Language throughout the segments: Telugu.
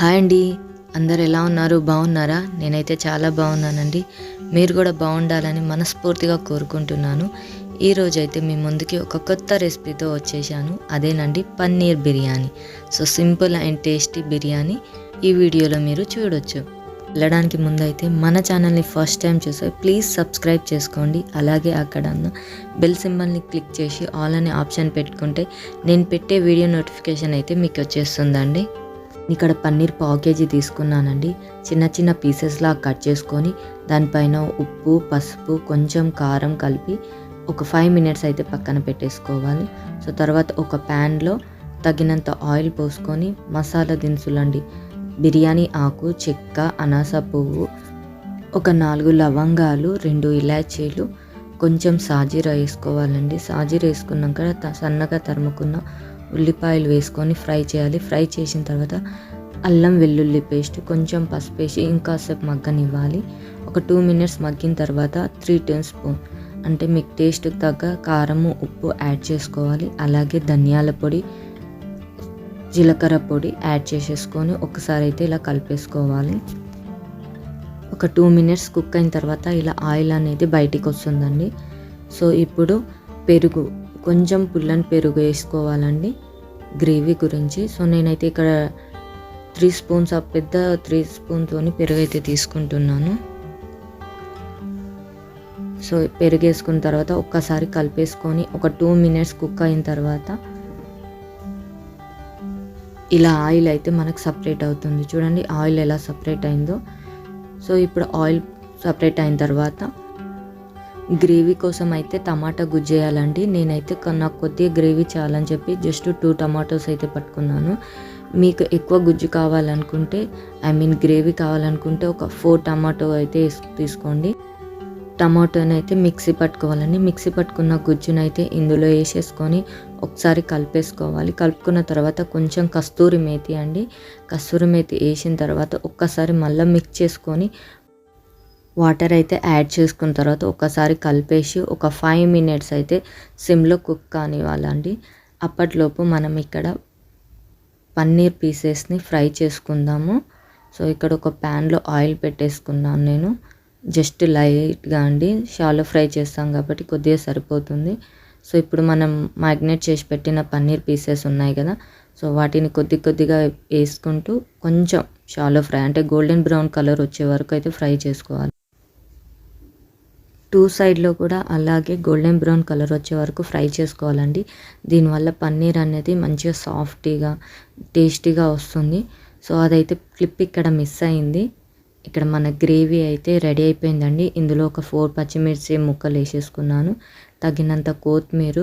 హాయ్ అండి. అందరు ఎలా ఉన్నారు? బాగున్నారా? నేనైతే చాలా బాగున్నానండి. మీరు కూడా బాగుండాలని మనస్ఫూర్తిగా కోరుకుంటున్నాను. ఈ రోజైతే మీ ముందుకి ఒక కొత్త రెసిపీతో వచ్చేసాను. అదేనండి paneer biryani. So simple and tasty biryani ఈ వీడియోలో మీరు చూడొచ్చు. వెళ్ళడానికి ముందైతే మన ఛానల్ని ఫస్ట్ టైం చూసే ప్లీజ్ సబ్స్క్రైబ్ చేసుకోండి. అలాగే అక్కడ బెల్ సింబల్ని క్లిక్ చేసి ఆల్ అనే ఆప్షన్ పెట్టుకుంటే నేను పెట్టే వీడియో నోటిఫికేషన్ అయితే మీకు వచ్చేస్తుందండి. ఇక్కడ పన్నీర్ పావు కేజీ తీసుకున్నానండి. చిన్న చిన్న పీసెస్లా కట్ చేసుకొని దానిపైన ఉప్పు పసుపు కొంచెం కారం కలిపి ఒక ఫైవ్ మినిట్స్ అయితే పక్కన పెట్టేసుకోవాలి. సో తర్వాత ఒక ప్యాన్లో తగినంత ఆయిల్ పోసుకొని మసాలా దినుసులండి. బిర్యానీ ఆకు చెక్క అనాస పువ్వు ఒక నాలుగు లవంగాలు రెండు ఇలాచీలు కొంచెం సాజీర వేసుకోవాలండి. సాజీర వేసుకున్నాక త- సన్నగా తరుముకున్న ఉల్లిపాయలు వేసుకొని ఫ్రై చేయాలి. ఫ్రై చేసిన తర్వాత అల్లం వెల్లుల్లి పేస్ట్ కొంచెం పసుపు వేసి ఇంకాసేపు మగ్గనివ్వాలి. ఒక టూ మినిట్స్ మగ్గిన తర్వాత త్రీ టేబుల్ స్పూన్ అంటే మీకు టేస్ట్కి తగ్గ కారము ఉప్పు యాడ్ చేసుకోవాలి. అలాగే ధనియాల పొడి జీలకర్ర పొడి యాడ్ చేసేసుకొని ఒకసారి అయితే ఇలా కలిపేసుకోవాలి. ఒక టూ మినిట్స్ కుక్ అయిన తర్వాత ఇలా ఆయిల్ అనేది బయటికి వస్తుందండి. సో ఇప్పుడు పెరుగు కొంచెం పుల్లని పెరుగు వేసుకోవాలండి గ్రేవీ గురించి. సో నేనైతే ఇక్కడ త్రీ స్పూన్స్ ఆ పెద్ద త్రీ స్పూన్తో పెరుగు అయితే తీసుకుంటున్నాను. సో పెరుగు వేసుకున్న తర్వాత ఒక్కసారి కలిపేసుకొని ఒక టూ మినిట్స్ కుక్ అయిన తర్వాత ఇలా ఆయిల్ అయితే మనకు సపరేట్ అవుతుంది. చూడండి ఆయిల్ ఎలా సపరేట్ అయిందో. సో ఇప్పుడు ఆయిల్ సపరేట్ అయిన తర్వాత గ్రేవీ కోసం అయితే టమాటా గుజ్జు వేయాలండి నేనైతే నాకు కొద్దిగా గ్రేవీ చాలని చెప్పి జస్ట్ టూ టమాటోస్ అయితే పట్టుకున్నాను. మీకు ఎక్కువ గుజ్జు కావాలనుకుంటే ఐ మీన్ గ్రేవీ కావాలనుకుంటే ఒక ఫోర్ టమాటో అయితే తీసుకోండి. టమాటోని అయితే మిక్సీ పట్టుకోవాలండి. మిక్సీ పట్టుకున్న గుజ్జును అయితే ఇందులో వేసేసుకొని ఒకసారి కలిపేసుకోవాలి. కలుపుకున్న తర్వాత కొంచెం కస్తూరి మేతి అండి. కస్తూరి మేతి వేసిన తర్వాత ఒక్కసారి మళ్ళీ మిక్స్ చేసుకొని వాటర్ అయితే యాడ్ చేసుకున్న తర్వాత ఒకసారి కలిపేసి ఒక ఫైవ్ మినిట్స్ అయితే సిమ్లో కుక్ కానివ్వాలండి. అప్పట్లోపు మనం ఇక్కడ పన్నీర్ పీసెస్ని ఫ్రై చేసుకుందాము. సో ఇక్కడ ఒక ప్యాన్లో ఆయిల్ పెట్టేసుకున్నాను నేను. జస్ట్ లైట్గా అండి. షాలో ఫ్రై చేస్తాం కాబట్టి కొద్దిగా సరిపోతుంది. సో ఇప్పుడు మనం మ్యాగ్నేట్ చేసి పెట్టిన పన్నీర్ పీసెస్ ఉన్నాయి కదా. సో వాటిని కొద్ది కొద్దిగా వేసుకుంటూ కొంచెం షాలో ఫ్రై అంటే గోల్డెన్ బ్రౌన్ కలర్ వచ్చే వరకు అయితే ఫ్రై చేసుకోవాలి. టూ సైడ్లో కూడా అలాగే గోల్డెన్ బ్రౌన్ కలర్ వచ్చే వరకు ఫ్రై చేసుకోవాలండి. దీనివల్ల పన్నీర్ అనేది మంచిగా సాఫ్టీగా టేస్టీగా వస్తుంది. సో అదైతే క్లిప్ ఇక్కడ మిస్ అయింది. ఇక్కడ మన గ్రేవీ అయితే రెడీ అయిపోయిందండి. ఇందులో ఒక ఫోర్ పచ్చిమిర్చి ముక్కలు వేసేసుకున్నాను. తగినంత కొత్తిమీర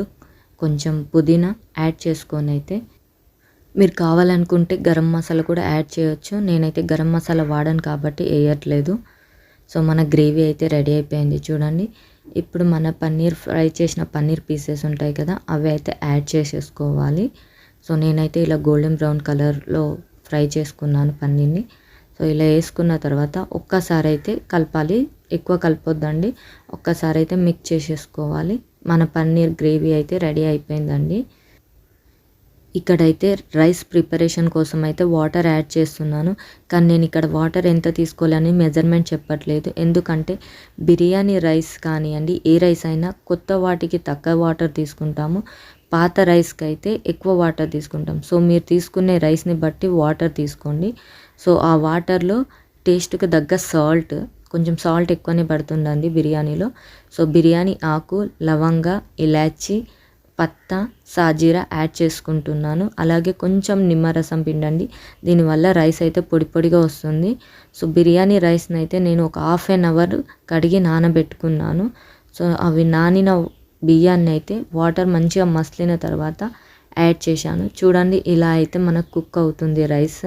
కొంచెం పుదీనా యాడ్ చేసుకొని అయితే. మీరు కావాలనుకుంటే గరం మసాలా కూడా యాడ్ చేయొచ్చు. నేనైతే గరం మసాలా వాడాను కాబట్టి వేయట్లేదు. సో మన గ్రేవీ అయితే రెడీ అయిపోయింది చూడండి. ఇప్పుడు మన పన్నీర్ ఫ్రై చేసిన పన్నీర్ పీసెస్ ఉంటాయి కదా అవి అయితే యాడ్ చేసేసుకోవాలి. సో నేనైతే ఇలా గోల్డెన్ బ్రౌన్ కలర్లో ఫ్రై చేసుకున్నాను పన్నీర్ని. సో ఇలా వేసుకున్న తర్వాత ఒక్కసారి అయితే కలపాలి. ఎక్కువ కలపొద్దండి. ఒక్కసారి అయితే మిక్స్ చేసేసుకోవాలి. మన పన్నీర్ గ్రేవీ అయితే రెడీ అయిపోయిందండి. ఇక్కడైతే రైస్ ప్రిపరేషన్ కోసం అయితే వాటర్ యాడ్ చేస్తున్నాను. కానీ నేను ఇక్కడ వాటర్ ఎంత తీసుకోవాలని మెజర్మెంట్ చెప్పట్లేదు. ఎందుకంటే బిర్యానీ రైస్ కానివ్వండి ఏ రైస్ అయినా కొత్త వాటికి తక్కువ వాటర్ తీసుకుంటాము. పాత రైస్కి అయితే ఎక్కువ వాటర్ తీసుకుంటాం. సో మీరు తీసుకునే రైస్ని బట్టి వాటర్ తీసుకోండి. సో ఆ వాటర్లో టేస్ట్కి తగ్గ సాల్ట్ కొంచెం సాల్ట్ ఎక్కువనే పడుతుందండి బిర్యానీలో. సో బిర్యానీ ఆకు లవంగ ఇలాచి పత్తా సాజీరా యాడ్ చేసుకుంటున్నాను. అలాగే కొంచెం నిమ్మరసం పిండండి. దీనివల్ల రైస్ అయితే పొడి పొడిగా వస్తుంది. సో బిర్యానీ రైస్ని అయితే నేను ఒక హాఫ్ అన్ అవర్ కడిగి నానబెట్టుకున్నాను. సో అవి నానిన బియ్యాన్ని అయితే వాటర్ మంచిగా మసిలిన తర్వాత యాడ్ చేశాను. చూడండి ఇలా అయితే మనకు కుక్ అవుతుంది రైస్.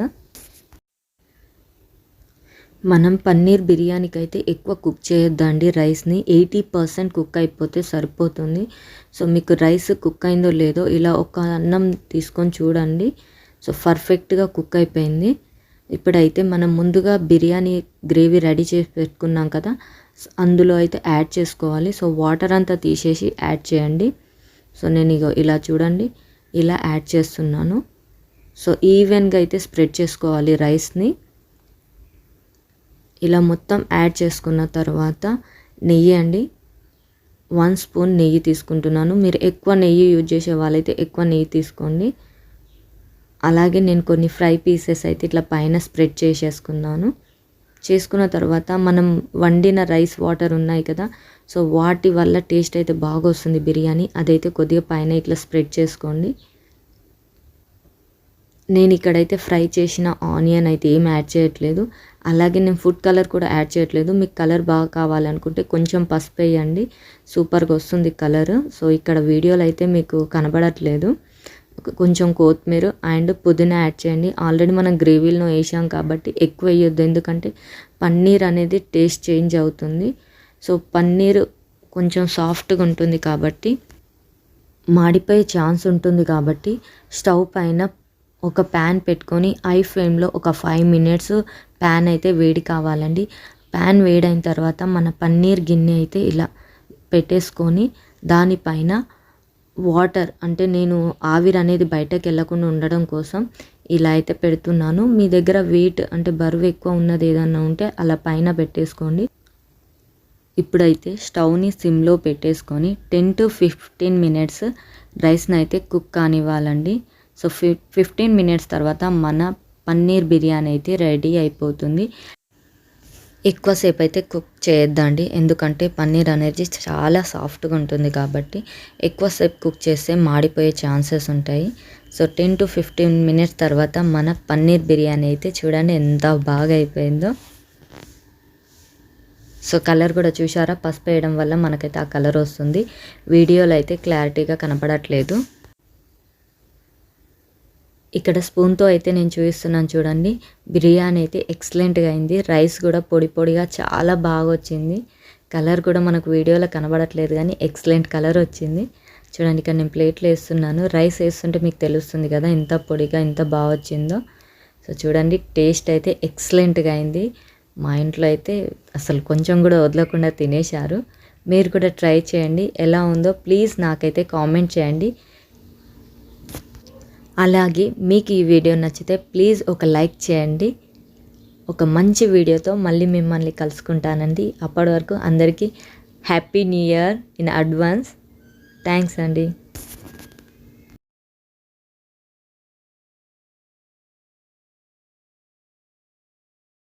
మనం పన్నీర్ బిర్యానీకి అయితే ఎక్కువ కుక్ చేయొద్దండి. రైస్ని ఎయిటీ పర్సెంట్ కుక్ అయిపోతే సరిపోతుంది. సో మీకు రైస్ కుక్ అయిందో లేదో ఇలా ఒక అన్నం తీసుకొని చూడండి. సో పర్ఫెక్ట్గా కుక్ అయిపోయింది. ఇప్పుడైతే మనం ముందుగా బిర్యానీ గ్రేవీ రెడీ చేసి పెట్టుకున్నాం కదా అందులో అయితే యాడ్ చేసుకోవాలి. సో వాటర్ అంతా తీసేసి యాడ్ చేయండి. సో నేను ఇగో ఇలా చూడండి ఇలా యాడ్ చేస్తున్నాను. సో ఈవెన్గా అయితే స్ప్రెడ్ చేసుకోవాలి రైస్ని. ఇలా మొత్తం యాడ్ చేసుకున్న తర్వాత నెయ్యి అండి. వన్ స్పూన్ నెయ్యి తీసుకుంటున్నాను. మీరు ఎక్కువ నెయ్యి యూజ్ చేసే వాళ్ళైతే ఎక్కువ నెయ్యి తీసుకోండి. అలాగే నేను కొన్ని ఫ్రై పీసెస్ అయితే ఇట్లా పైన స్ప్రెడ్ చేసేసుకున్నాను. చేసుకున్న తర్వాత మనం వండిన రైస్ వాటర్ ఉన్నాయి కదా సో వాటి వల్ల టేస్ట్ అయితే బాగా వస్తుంది బిర్యానీ. అదైతే కొద్దిగా పైన ఇట్లా స్ప్రెడ్ చేసుకోండి. నేను ఇక్కడైతే ఫ్రై చేసిన ఆనియన్ అయితే ఏం యాడ్ చేయట్లేదు. అలాగే నేను ఫుడ్ కలర్ కూడా యాడ్ చేయట్లేదు. మీకు కలర్ బాగా కావాలనుకుంటే కొంచెం పసుపు వేయండి. సూపర్గా వస్తుంది కలర్. సో ఇక్కడ వీడియోలో అయితే మీకు కనబడట్లేదు. కొంచెం కొత్తిమీర అండ్ పుదీనా యాడ్ చేయండి. ఆల్రెడీ మనం గ్రేవీలో వేసాం కాబట్టి ఎక్కువ వేయొద్దు. ఎందుకంటే పన్నీర్ అనేది టేస్ట్ చేంజ్ అవుతుంది. సో పన్నీర్ కొంచెం సాఫ్ట్గా ఉంటుంది కాబట్టి మాడిపోయే ఛాన్స్ ఉంటుంది కాబట్టి స్టవ్ పైన ఒక ప్యాన్ పెట్టుకొని ఐ ఫ్లేమ్లో ఒక ఫైవ్ మినిట్స్ ప్యాన్ అయితే వేడి కావాలండి. ప్యాన్ వేడైన తర్వాత మన పన్నీర్ గిన్నె అయితే ఇలా పెట్టేసుకొని దానిపైన వాటర్ అంటే నేను ఆవిరి అనేది బయటకు వెళ్ళకుండా ఉండడం కోసం ఇలా అయితే పెడుతున్నాను. మీ దగ్గర వెయిట్ అంటే బరువు ఎక్కువ ఉన్నది ఏదన్నా ఉంటే అలా పైన పెట్టేసుకోండి. ఇప్పుడైతే స్టవ్ని సిమ్లో పెట్టేసుకొని టెన్ టు ఫిఫ్టీన్ మినిట్స్ రైస్ని అయితే కుక్ కానివ్వాలండి. సో ఫి ఫిఫ్టీన్ మినిట్స్ తర్వాత మన పన్నీర్ బిర్యానీ అయితే రెడీ అయిపోతుంది. ఎక్కువసేపు అయితే కుక్ చేయొద్దండి. ఎందుకంటే పన్నీర్ అనేది చాలా సాఫ్ట్గా ఉంటుంది కాబట్టి ఎక్కువసేపు కుక్ చేస్తే మాడిపోయే ఛాన్సెస్ ఉంటాయి. So ten to fifteen minutes తర్వాత మన పన్నీర్ బిర్యానీ అయితే చూడండి ఎంత బాగా అయిపోయిందో. సో కలర్ కూడా చూసారా పసుపు వేయడం వల్ల మనకైతే ఆ కలర్ వస్తుంది. వీడియోలో అయితే క్లారిటీగా కనపడట్లేదు. ఇక్కడ స్పూన్తో అయితే నేను చూపిస్తున్నాను చూడండి. బిర్యానీ అయితే ఎక్సలెంట్గా అయింది. రైస్ కూడా పొడి పొడిగా చాలా బాగా వచ్చింది. కలర్ కూడా మనకు వీడియోలో కనబడట్లేదు కానీ ఎక్సలెంట్ కలర్ వచ్చింది. చూడండి ఇక్కడ నేను ప్లేట్లో వేస్తున్నాను. రైస్ వేస్తుంటే మీకు తెలుస్తుంది కదా ఎంత పొడిగా ఎంత బాగా వచ్చిందో. సో చూడండి టేస్ట్ అయితే ఎక్సలెంట్గా అయింది. మా ఇంట్లో అయితే అసలు కొంచెం కూడా వదలకుండా తినేశారు. మీరు కూడా ట్రై చేయండి. ఎలా ఉందో ప్లీజ్ నాకైతే కామెంట్ చేయండి. అలాగే మీకు ఈ వీడియో నచ్చితే ప్లీజ్ ఒక లైక్ చేయండి. ఒక మంచి వీడియోతో మళ్ళీ మిమ్మల్ని కలుసుకుంటానండి. అప్పటి వరకు అందరికీ happy new year in advance. Thanks అండి.